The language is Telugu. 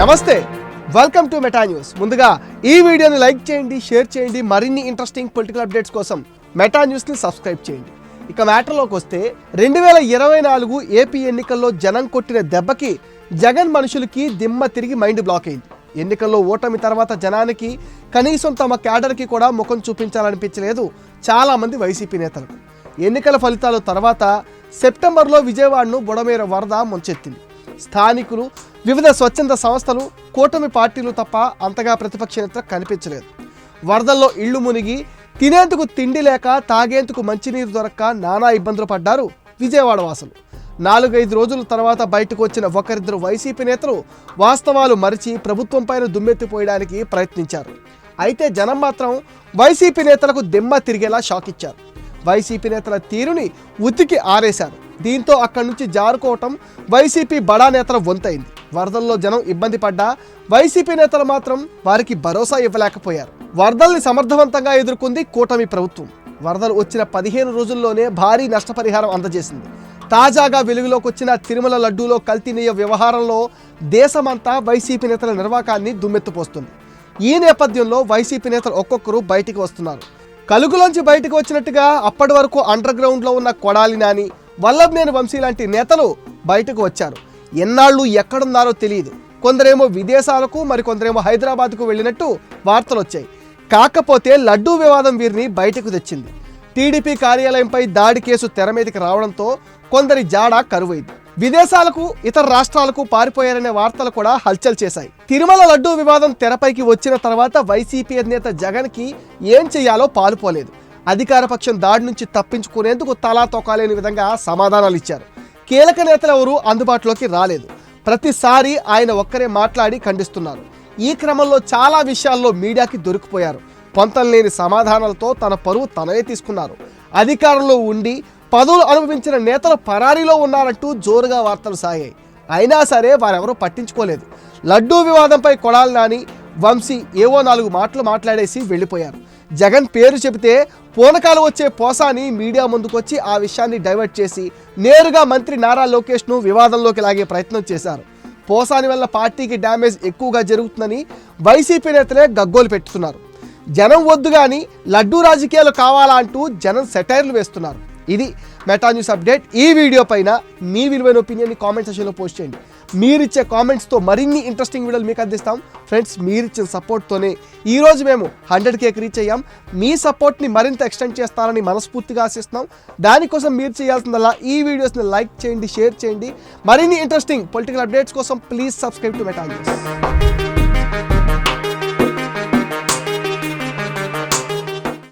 నమస్తే. వెల్కమ్ టు మెటా న్యూస్ ముందుగా ఈ వీడియోని లైక్ చేయండి షేర్ చేయండి మరిన్ని ఇంట్రెస్టింగ్ పొలిటికల్ అప్డేట్స్ కోసం మెటా న్యూస్ని సబ్స్క్రైబ్ చేయండి. ఇక మ్యాటర్లోకి వస్తే రెండు వేల ఇరవై నాలుగు ఏపీ ఎన్నికల్లో జనం కొట్టిన దెబ్బకి జగన్ మనుషులకి దిమ్మ తిరిగి మైండ్ బ్లాక్ అయింది. ఎన్నికల్లో ఓటమి తర్వాత జనానికి కనీసం తమ క్యాడర్కి కూడా ముఖం చూపించాలనిపించలేదు చాలామంది వైసీపీ నేతలకు. ఎన్నికల ఫలితాల తర్వాత సెప్టెంబర్లో విజయవాడను బుడమేర వరద ముంచెత్తింది. స్థానికులు వివిధ స్వచ్ఛంద సంస్థలు కూటమి పార్టీలు తప్ప అంతగా ప్రతిపక్ష నేత కనిపించలేదు. వరదల్లో ఇళ్ళు మునిగి తినేందుకు తిండి లేక తాగేందుకు మంచినీరు దొరక్క నానా ఇబ్బందులు పడ్డారు విజయవాడ వాసులు. నాలుగైదు రోజుల తర్వాత బయటకు వచ్చిన ఒకరిద్దరు వైసీపీ నేతలు వాస్తవాలు మరిచి ప్రభుత్వంపైన దుమ్మెత్తిపోయడానికి ప్రయత్నించారు. అయితే జనం మాత్రం వైసీపీ నేతలకు దిమ్మ తిరిగేలా షాక్ ఇచ్చారు వైసీపీ నేతల తీరుని ఉతికి ఆరేశారు. దీంతో అక్కడి నుంచి జారుకోవటం వైసీపీ బడా నేతల వంతైంది. వరదల్లో జనం ఇబ్బంది పడ్డా వైసీపీ నేతలు మాత్రం వారికి భరోసా ఇవ్వలేకపోయారు. వరదల్ని సమర్థవంతంగా ఎదుర్కొంది కూటమి ప్రభుత్వం. వరదలు వచ్చిన పదిహేను రోజుల్లోనే భారీ నష్టపరిహారం అందజేసింది. తాజాగా వెలుగులోకి వచ్చిన తిరుమల లడ్డూలో కల్తీ వ్యవహారంలో దేశమంతా వైసీపీ నేతల నిర్వాకాన్ని దుమ్మెత్తుపోస్తుంది ఈ నేపథ్యంలో వైసీపీ నేతలు ఒక్కొక్కరు బయటికి వస్తున్నారు. కలుగులోంచి బయటకు వచ్చినట్టుగా అప్పటి వరకు అండర్ గ్రౌండ్లో ఉన్న కొడాలి నాని వల్లభనేని వంశీ లాంటి నేతలు బయటకు వచ్చారు. ఎన్నాళ్ళు ఎక్కడున్నారో తెలియదు. కొందరేమో విదేశాలకు మరికొందరేమో హైదరాబాద్కు వెళ్ళినట్టు వార్తలు వచ్చాయి. కాకపోతే లడ్డూ వివాదం వీరిని బయటకు తెచ్చింది. టీడీపీ కార్యాలయంపై దాడి కేసు తెర మీదకి రావడంతో కొందరి జాడ కరువైంది. విదేశాలకు ఇతర రాష్ట్రాలకు పారిపోయారనే వార్తలు కూడా హల్చల్ చేశాయి. తిరుమల లడ్డూ వివాదం తెరపైకి వచ్చిన తర్వాత వైసీపీ అధినేత జగన్కి ఏం చేయాలో పాలుపోలేదు. అధికారపక్షం దాడి నుంచి తప్పించుకునేందుకు తలా తొకాలేని విధంగా సమాధానాలు ఇచ్చారు. కీలక నేతలు ఎవరూ అందుబాటులోకి రాలేదు. ప్రతిసారి ఆయన ఒక్కరే మాట్లాడి ఖండిస్తున్నారు. ఈ క్రమంలో చాలా విషయాల్లో మీడియాకి దొరికిపోయారు. పొంతం లేని సమాధానాలతో తన పరువు తనవే తీసుకున్నారు. అధికారంలో ఉండి పదవులు అనుభవించిన నేతలు పరారీలో ఉన్నారంటూ జోరుగా వార్తలు సాగాయి. అయినా సరే వారెవరూ పట్టించుకోలేదు. లడ్డూ వివాదంపై కొడాలి నాని వంశీ ఏవో నాలుగు మాటలు మాట్లాడేసి వెళ్ళిపోయారు. జగన్ పేరు చెబితే పూనకాలు వచ్చే పోసాని మీడియా ముందుకొచ్చి ఆ విషయాన్ని డైవర్ట్ చేసి నేరుగా మంత్రి నారా లోకేష్ను వివాదంలోకి లాగే ప్రయత్నం చేశారు. పోసాని వల్ల పార్టీకి డ్యామేజ్ ఎక్కువగా జరుగుతుందని వైసీపీ నేతలే గగ్గోలు పెట్టుతున్నారు. జనం వద్దు కానీ లడ్డూ రాజకీయాలు కావాలా అంటూ జనం సెటైర్లు వేస్తున్నారు. ఇది మెటా న్యూస్ అప్డేట్ ఈ వీడియో పైన మీ విలువైన ఒపీనియన్ని కామెంట్ సెషన్లో పోస్ట్ చేయండి. మీరిచ్చే కామెంట్స్తో మరిన్ని ఇంట్రెస్టింగ్ వీడియోలు మీకు అందిస్తాం. ఫ్రెండ్స్ మీరిచ్చిన సపోర్ట్తోనే ఈరోజు మేము హండ్రెడ్ కేక్ రీచ్ అయ్యాం. మీ సపోర్ట్ని మరింత ఎక్స్టెండ్ చేస్తారని మనస్ఫూర్తిగా ఆశిస్తున్నాం. దానికోసం మీరు చేయాల్సిందల్లా ఈ వీడియోస్ని లైక్ చేయండి షేర్ చేయండి. మరిన్ని ఇంట్రెస్టింగ్ పొలిటికల్ అప్డేట్స్ కోసం please subscribe to Meta news